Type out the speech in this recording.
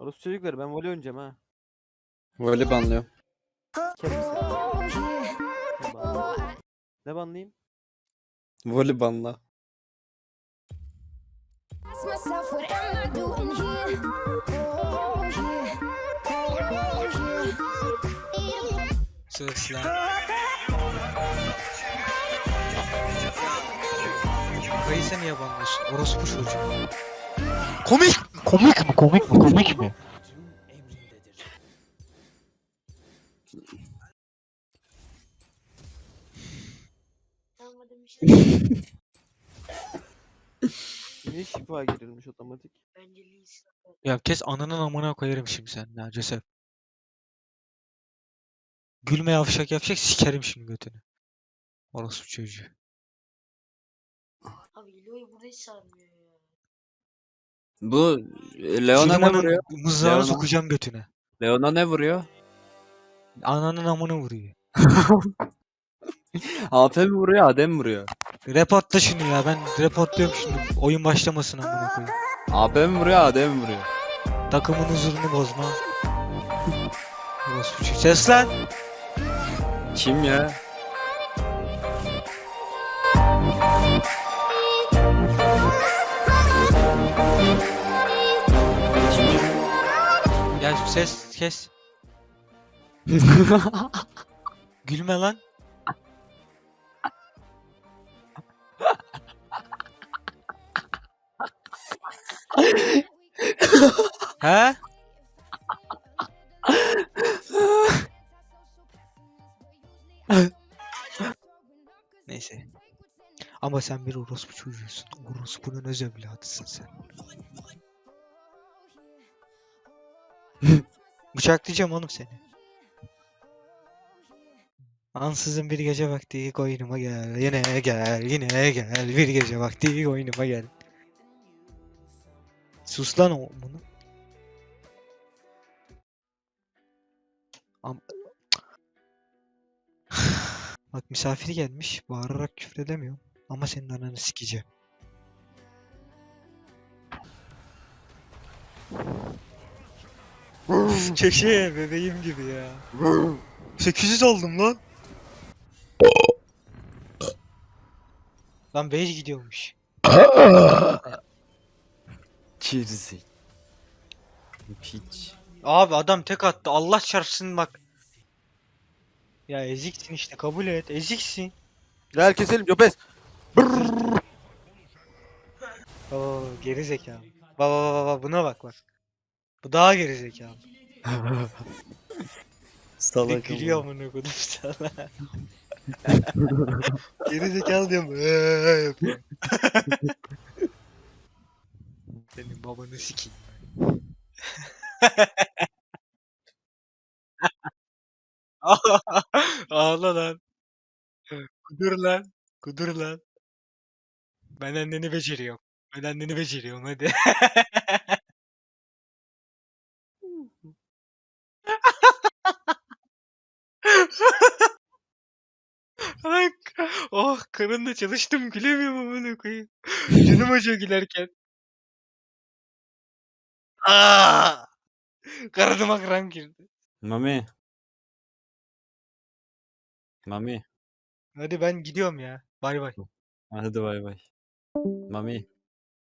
Orası çocuklar ben voley oynayacağım ha. Böyle banlıyorum. Kerim sen. Ne banlayayım? Ne banlayayım? Voli banla. Sus lan. Kayısa niye banlıyorsun? Orospu çocuğu. Komik! Komik mi? Komik mi? Komik mi? Niye şifa girilmiş otomatik? Ya kes ananın amına koyarım şimdi sen ya Joseph. Gülme yavşak yavşak sikerim şimdi götünü. Orospu çocuğu. Abi İlo'yu burada hiç sarmıyor ya. Bu e, Leona ne Süleyman'ın vuruyor? Mızrağını Leona. sokacağım götüne. Leona ne vuruyor? Ananın amına vuruyor. AP mi vuruyor, AD mi vuruyor? Reportla şunu ya ben reportluyorum şimdi. Oyun başlamasın amına koyayım. AP mi vuruyor, AD mi vuruyor? Takımın huzurunu bozma. Orospu çocuğu. Ses lan! Kim ya? Ses kes. Gülme lan. He? Neyse. Ama sen bir orospu çocuğusun. Orospunun öz evladısın sen. Bıçaklayacağım oğlum seni. Ansızın bir gece vakti koynuma gel. Yine gel, yine gel. Bir gece vakti koynuma gel. Sus lan o bunu. Am Bak misafir gelmiş. Bağırarak küfür edemiyorum. Ama senin ananı sikeceğim. Köşeye bebeğim gibi ya. 800 oldum lan. Lan Bey gidiyormuş. Kirzi. Piç. Abi adam tek attı. Allah çarpsın bak. Ya eziksin işte kabul et. Eziksin. Gel keselim Jopes. Oo geri zekalı. Baba baba baba buna bak bak. Bu daha geri zekalı. Bir de Salak gülüyor amına koydum sana. geri zekalı diyorum. Eee yapıyor. Senin babanı sikeyim. Ağla lan. Kudur lan. Kudur lan. Ben anneni beceriyorum. Ben anneni beceriyorum hadi. Ay, oh karınla çalıştım gülemiyorum amına koyayım. Canım acıyor gülerken. Aa! Karnıma kram girdi. Mami. Mami. Hadi ben gidiyorum ya. Bay bay. Hadi bay bay. Mami.